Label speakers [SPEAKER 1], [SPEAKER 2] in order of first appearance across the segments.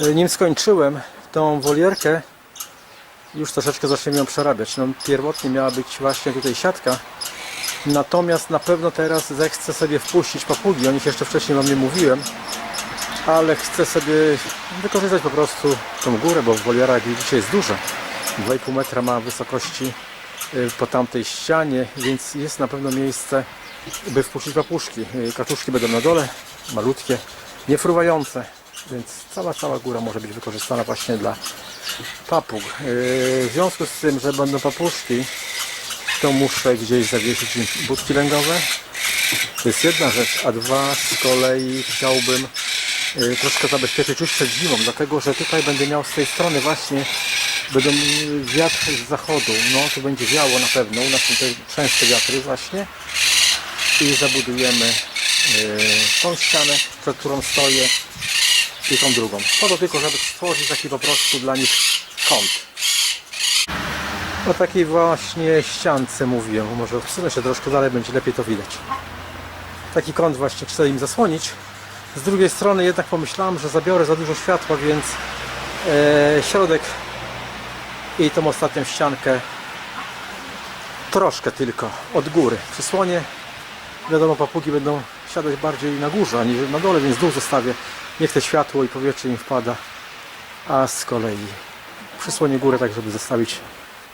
[SPEAKER 1] Y, Nim skończyłem tą wolierkę, już troszeczkę zaczniemy ją przerabiać. No, pierwotnie miała być właśnie tutaj siatka, natomiast na pewno teraz zechcę sobie wpuścić papugi, o nich jeszcze wcześniej Wam nie mówiłem, ale chcę sobie wykorzystać po prostu tą górę, bo woliera jak widzicie jest duża. 2,5 metra ma wysokości y, po tamtej ścianie, więc jest na pewno miejsce, by wpuścić papuszki. Y, Kaczuszki będą na dole, malutkie, niefruwające, więc cała, cała góra może być wykorzystana właśnie dla papug. Yy, W związku z tym, że będą papuszki, to muszę gdzieś zawiesić budki lęgowe. To jest jedna rzecz, a dwa z kolei chciałbym yy, troszkę zabezpieczyć już przed zimą, dlatego że tutaj będę miał z tej strony właśnie będą yy, wiatr z zachodu, no to będzie wiało na pewno, u nas są te częste wiatry właśnie i zabudujemy tą ścianę, przed którą stoję i tą drugą. Po to tylko, żeby stworzyć taki po prostu dla nich kąt. O takiej właśnie ściance mówiłem. Może odsunę się troszkę dalej, będzie lepiej to widać. Taki kąt właśnie chcę im zasłonić. Z drugiej strony jednak pomyślałem, że zabiorę za dużo światła, więc e, środek i tą ostatnią ściankę troszkę tylko od góry przysłonię. Wiadomo, papugi będą siadać bardziej na górze, a nie na dole, więc dół zostawię. Niech te światło i powietrze im wpada. A z kolei przysłonię górę tak, żeby zostawić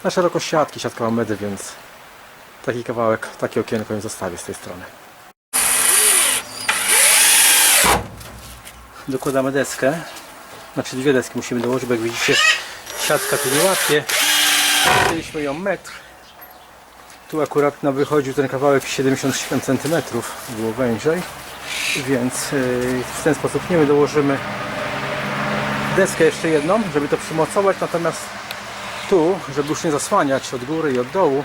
[SPEAKER 1] na szerokość siatki. Siatka ma medy, więc taki kawałek, takie okienko im zostawię z tej strony. Dokładamy deskę. Znaczy dwie deski musimy dołożyć, bo jak widzicie siatka tu nie łapie. Chcieliśmy ją metr. Tu akurat na wychodził ten kawałek 77 cm, było wężej, więc yy, w ten sposób nie my dołożymy deskę jeszcze jedną, żeby to przymocować, natomiast tu, żeby już nie zasłaniać od góry i od dołu,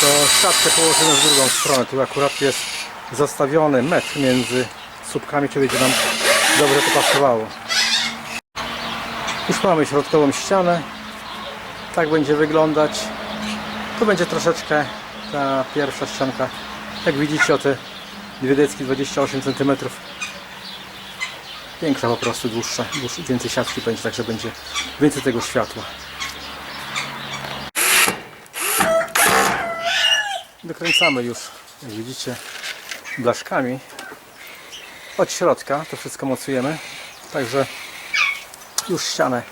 [SPEAKER 1] to siatkę położymy w drugą stronę. Tu akurat jest zastawiony metr między słupkami, czy będzie nam dobrze to pasowało. Już mamy środkową ścianę. Tak będzie wyglądać. Tu będzie troszeczkę ta pierwsza ścianka. Jak widzicie o te dwie decki 28 cm. Większa po prostu, dłuższa, dłuższa, więcej siatki będzie, także będzie więcej tego światła. Dokręcamy już, jak widzicie, blaszkami. Od środka to wszystko mocujemy. Także już ścianę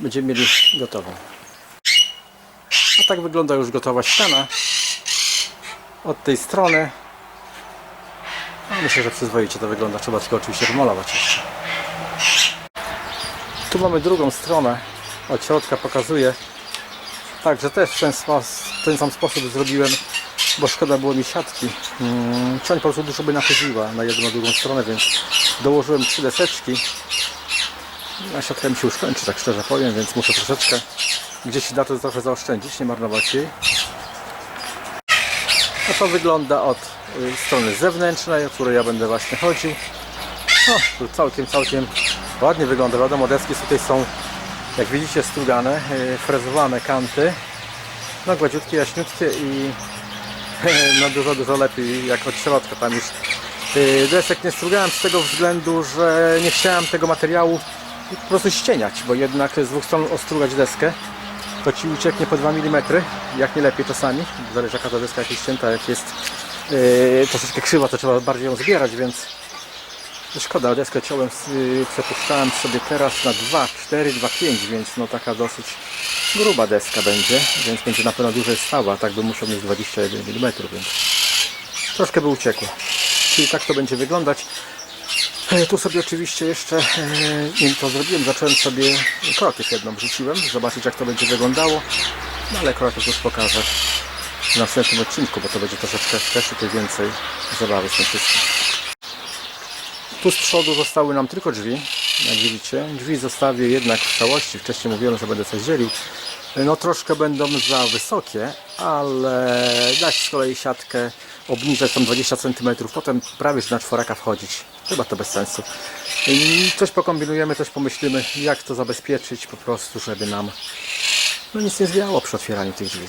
[SPEAKER 1] będziemy mieli gotową. A tak wygląda już gotowa ściana. Od tej strony. No, myślę, że przyzwoicie to wygląda. Trzeba tylko oczywiście wymalować jeszcze. Tu mamy drugą stronę. Od środka pokazuję. Także też w ten, w ten sam sposób zrobiłem, bo szkoda było mi siatki. Hmm, ciąć po prostu dużo by nachyliła na jedną, drugą stronę, więc dołożyłem trzy deseczki. A siatka mi się już kończy, tak szczerze powiem, więc muszę troszeczkę gdzieś da to trochę zaoszczędzić, nie marnować jej. A to wygląda od y, strony zewnętrznej, od której ja będę właśnie chodził. O, tu całkiem, całkiem ładnie wygląda. Wiadomo, deski tutaj są, jak widzicie, strugane, y, frezowane kanty. No gładziutkie, jaśniutkie i no dużo, dużo lepiej jak od środka. Tam już y, desek nie strugałem z tego względu, że nie chciałem tego materiału po prostu ścieniać, bo jednak z dwóch stron ostrugać deskę to ci ucieknie po 2 mm, jak nie lepiej czasami, zależy jaka ta deska jest ścięta, jak jest yy, troszeczkę krzywa, to trzeba bardziej ją zbierać, więc szkoda, deskę ciąłem, yy, przepuszczałem sobie teraz na 2, 4, 2, 5, więc no taka dosyć gruba deska będzie, więc będzie na pewno dłużej stała, tak bym musiał mieć 21 mm, więc troszkę by uciekło. Czyli tak to będzie wyglądać. E, Tu sobie oczywiście jeszcze, e, nim to zrobiłem, zacząłem sobie krokiet jedną wrzuciłem, zobaczyć jak to będzie wyglądało. No ale krokiet już pokażę w następnym odcinku, bo to będzie troszeczkę też tutaj więcej zabawy z tym wszystkim. Tu z przodu zostały nam tylko drzwi, jak widzicie. Drzwi zostawię jednak w całości. Wcześniej mówiłem, że będę coś dzielił. No troszkę będą za wysokie, ale dać z kolei siatkę, obniżać tam 20 cm, potem prawie że na czworaka wchodzić. Chyba to bez sensu. Coś pokombinujemy, coś pomyślimy, jak to zabezpieczyć po prostu, żeby nam no nic nie zwiało przy otwieraniu tych drzwi.